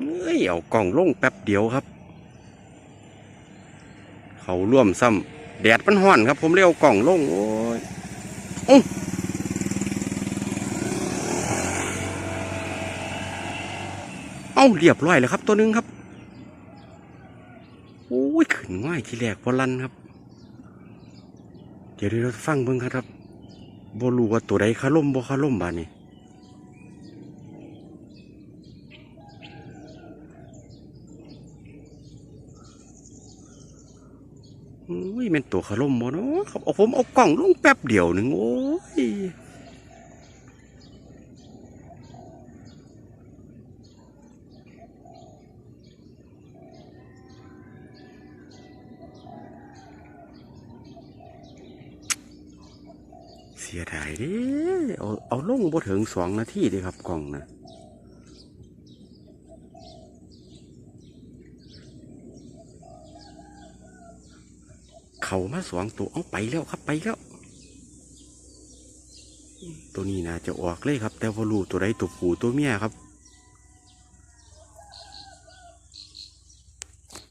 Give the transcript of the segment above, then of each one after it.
เอ้ยเอากล่องลงแป๊บเดียวครับ เขาร่วมซ้ำแดดมันห้อนครับ ผมเรียเอากล่องลงโอ้ยอุ๊ยเอาเรียบร้อยแล้วครับ ตัวนึงครับโอ้ยขึ้นง่ายทีแรกพอลันครับ เดี๋ยวเดี๋ยวเราฟังเบิ่งครับบ่รู้ว่าตัวใดคาล่มบ่คาล่มบานี้ อุ้ยเป็นตัวขลุ่มบ่เนาะครับเอาผมเอากล่องลงแป๊บเดียวหนึ่งโอ้ยเสียดายดิเอาเอาลงบ่ถึงสองนาทีเดีครับกล่องนะ เขามาสองตัวเอาไปแล้วครับไปแล้ว ตัวนี้นะจะออกเลยครับ แต่ว่ารู้ตัวใดตัวผู้ตัวเมียครับ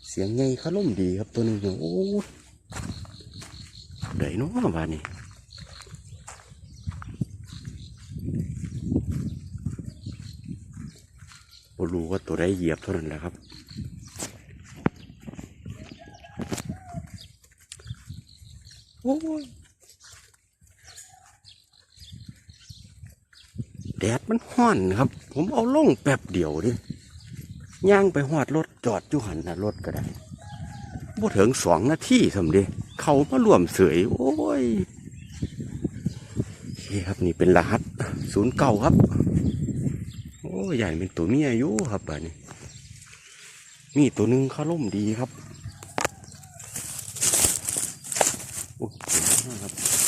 เสียงไงขาล่มดีครับตัวหนึงเนี่ยโอ้ยเดยเนาะบ้านนี้บ่รู้ว่าตัวใดเหยียบเท่านั้นแหละครับ โอ้ยแดดมันห้อนครับ ผมเอาลงแป๊บเดียวดิย่างไปหอดรถจอดอยู่หันนะรถก็ได้บ่ถึงสองนาทีสำเร็จเขามารวมเสยโอ้ยโอเครับนี่เป็นรหัสศูนย์เก้าครับ โอ้ใหญ่เป็นตัวเมียอยู่ครับอันนี้มีตัวหนึ่งเขาล่มดีครับ โอ้ ยเจ๋ง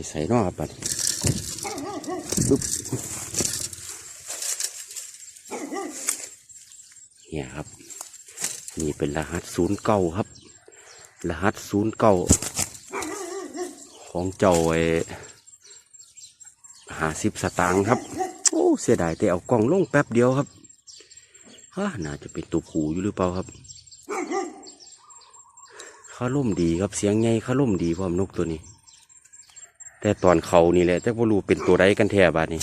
ใส่ใส่เนอครับบัดปึ๊บเนี่ยครับ นี่เป็นรหัสศูนย์เก้าครับ รหัสศูนย์เก้าของเจ้าไอ้หาสิบสตางค์ครับ โอ้เสียดายแต่เอากล่องลงแป๊บเดียวครับฮ่าน่าจะเป็นตัวผูอยู่หรือเปล่าครับเขาล่มดีครับเสียงไงเขาล่มดีพร้อมนกตัวนี้ แต่ตอนเขานี่แหละแต่พ่รู้เป็นตัวใดกันแท้บาดนี้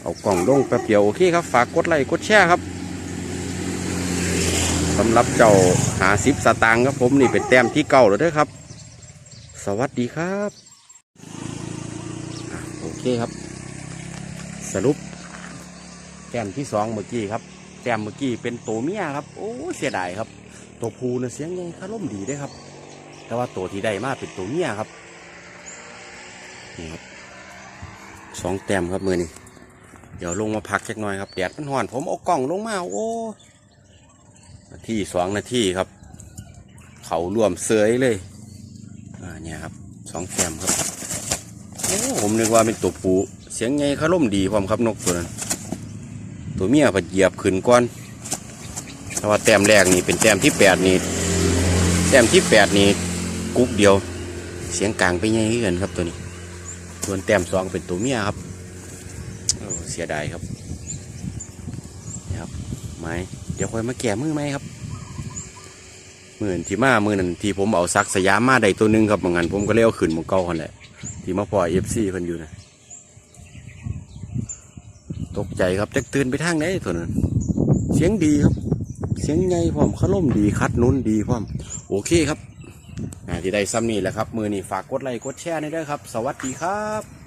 เอากล่องลงแป๊บเดียวโอเคครับ ฝากกดไลค์กดแชร์ครับสำหรับเจ้าหาสิบสตางค์ครับผมนี่เป็นแต้มที่เก่าแล้วด้อครับ สวัสดีครับโอเคครับ สรุปแต้มที่สองเมื่อกี้ครับแต้มเมื่อกี้เป็นตัวเมียครับ โอ้เสียดายครับ ตัวผู้นะเสียงยังคาร่มดีได้ครับ แต่ว่าตัวที่ได้มาเป็นตัวเมียครับนี่ครับสองแต้มครับมือนี่เดี๋ยวลงมาพักสักหน่อยครับแดดมันห่อนผมเอากล่องลงมาโอ้นาทีสองนาทีครับ เขารวมเสยเลยอ่าเนี่ยครับสองแต้มครับโอ้ผมนึกว่าเป็นตัวผู้เสียงไงคาร่มดีพร้อมครับนกตัวนั้นตัวเมียพอเหยียบขึ้นก่อนแต่ว่าแต้มแรกนี่เป็นแต้มที่แปดนี่แต้มที่แปดนี่ กุ๊กเดียว เสียงกลางไปไงขึ้นครับตัวนี้ ส่วนแต้มสองเป็นตัวเมียครับเสียดายครับนี่ครับไม้เดี๋ยวค่อยมาแก่มือไหมครับมือนที่มามือนั่นที่ผมเอาซักสยามมาได้ตัวหนึงครับบางงานผมก็เลี้ยวขึ้นมองเก่าคนแหละที่มาพอเอฟซีคนอยู่นะตกใจครับจะตื่นไปทางไหนตัวนั้นเสียงดีครับ เสียงไงพร้อมขล่มดีคัดนุนดีพร้อมโอเคครับ ที่ได้ซ้ำนี่แหละครับ มือนี่ฝากกดไลค์กดแชร์ให้ด้วยครับ สวัสดีครับ